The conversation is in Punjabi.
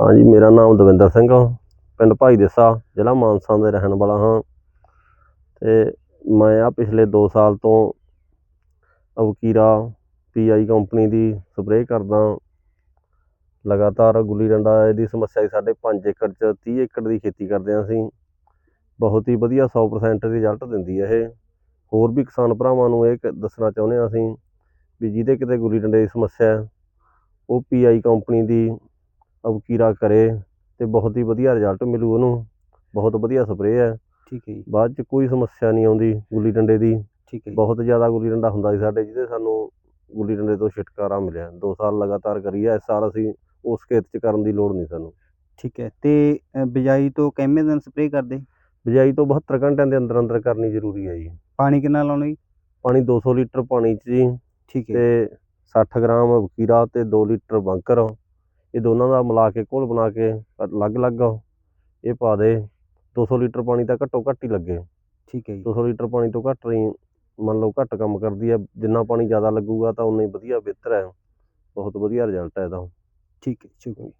ਹਾਂਜੀ ਮੇਰਾ ਨਾਮ ਦਵਿੰਦਰ ਸਿੰਘ ਆ। ਪਿੰਡ ਭਾਈ ਦੇਸਾ ਜ਼ਿਲ੍ਹਾ ਮਾਨਸਾ ਦੇ ਰਹਿਣ ਵਾਲਾ ਹਾਂ। ਤੇ ਮੈਂ ਆ ਪਿਛਲੇ 2 ਸਾਲ ਤੋਂ ਅਵਕੀਰਾ ਪੀਆਈ ਕੰਪਨੀ ਦੀ ਸਪਰੇਅ ਕਰਦਾ ਲਗਾਤਾਰ ਗੁੱਲੀ ਡੰਡਾ ਇਹਦੀ ਸਮੱਸਿਆ ਸਾਡੇ 5 ਏਕੜ 'ਚ 30 ਏਕੜ ਦੀ ਖੇਤੀ ਕਰਦੇ ਹਾਂ ਅਸੀਂ। ਬਹੁਤ ਹੀ ਵਧੀਆ 100% ਰਿਜ਼ਲਟ ਦਿੰਦੀ ਹੈ ਇਹ। ਹੋਰ ਵੀ ਕਿਸਾਨ ਭਰਾਵਾਂ ਨੂੰ ਇਹ ਕ- ਦੱਸਣਾ ਚਾਹੁੰਦੇ ਹਾਂ ਅਸੀਂ ਵੀ ਜਿਹਦੇ ਕਿਤੇ ਗੁੱਲੀ ਡੰਡੇ ਦੀ ਸਮੱਸਿਆ ਹੈ, ਉਹ ਪੀਆਈ ਕੰਪਨੀ ਦੀ ਅਵਕੀਰਾ ਕਰੇ ਤੇ ਬਹੁਤ ਹੀ ਵਧੀਆ ਰਿਜ਼ਲਟ ਮਿਲੂ ਉਹਨੂੰ। ਬਹੁਤ ਵਧੀਆ ਸਪਰੇਅ ਹੈ। ਠੀਕ ਹੈ ਜੀ। ਬਾਅਦ ਚ ਕੋਈ ਸਮੱਸਿਆ ਨਹੀਂ ਆਉਂਦੀ ਗੁੱਲੀ ਡੰਡੇ ਦੀ। ਠੀਕ ਹੈ ਜੀ। ਬਹੁਤ ਜ਼ਿਆਦਾ ਗੁੱਲੀ ਡੰਡਾ ਹੁੰਦਾ ਸੀ ਸਾਡੇ ਜਿਹਦੇ ਸਾਨੂੰ ਗੁੱਲੀ ਡੰਡੇ ਤੋਂ ਛੁਟਕਾਰਾ ਮਿਲਿਆ। 2 ਸਾਲ ਲਗਾਤਾਰ ਕਰੀ ਹੈ ਇਸ ਸਾਲ ਅਸੀਂ ਉਸ ਖੇਤ 'ਚ ਕਰਨ ਦੀ ਲੋੜ ਨਹੀਂ ਸਾਨੂੰ। ਠੀਕ ਹੈ। ਤੇ ਅ, ਬਿਜਾਈ ਤੋਂ ਕਿੰਨੇ ਦਿਨ ਸਪਰੇਅ ਕਰਦੇ? ਬਿਜਾਈ ਤੋਂ 72 ਘੰਟਿਆਂ ਦੇ ਅੰਦਰ ਅੰਦਰ ਕਰਨੀ ਜ਼ਰੂਰੀ ਹੈ ਜੀ। ਪਾਣੀ ਕਿੰਨਾ ਲਾਉਣਾ ਜੀ? ਪਾਣੀ 200 ਲੀਟਰ ਪਾਣੀ 'ਚ ਜੀ। ਠੀਕ ਹੈ ਤੇ 60 ਗ੍ਰਾਮ ਵਕੀਰਾ ਤੇ 2 ਲੀਟਰ ਬੰਕਰ। ਇਹ ਦੋਨਾਂ ਦਾ ਮਿਲਾ ਕੇ ਘੋਲ ਬਣਾ ਕੇ ਅਲੱਗ-ਅਲੱਗ ਇਹ ਪਾ ਦੇ 200 ਲੀਟਰ ਪਾਣੀ ਤਾਂ ਘੱਟੋ ਘੱਟ ਹੀ ਲੱਗੇ। ਠੀਕ ਹੈ ਜੀ। 200 ਲੀਟਰ ਪਾਣੀ ਤੋਂ ਘੱਟ ਨਹੀਂ ਮੰਨ ਲਓ ਘੱਟ ਕੰਮ ਕਰਦੀ ਹੈ ਜਿੰਨਾ ਪਾਣੀ ਜ਼ਿਆਦਾ ਲੱਗੂਗਾ ਤਾਂ ਉਨਾ ਹੀ ਵਧੀਆ ਬਿਹਤਰ ਹੈ। ਬਹੁਤ ਵਧੀਆ ਰਿਜ਼ਲਟ ਹੈ ਇਹਦਾ ਠੀਕ ਹੈ ਸ਼ੁਕਰੀਆ।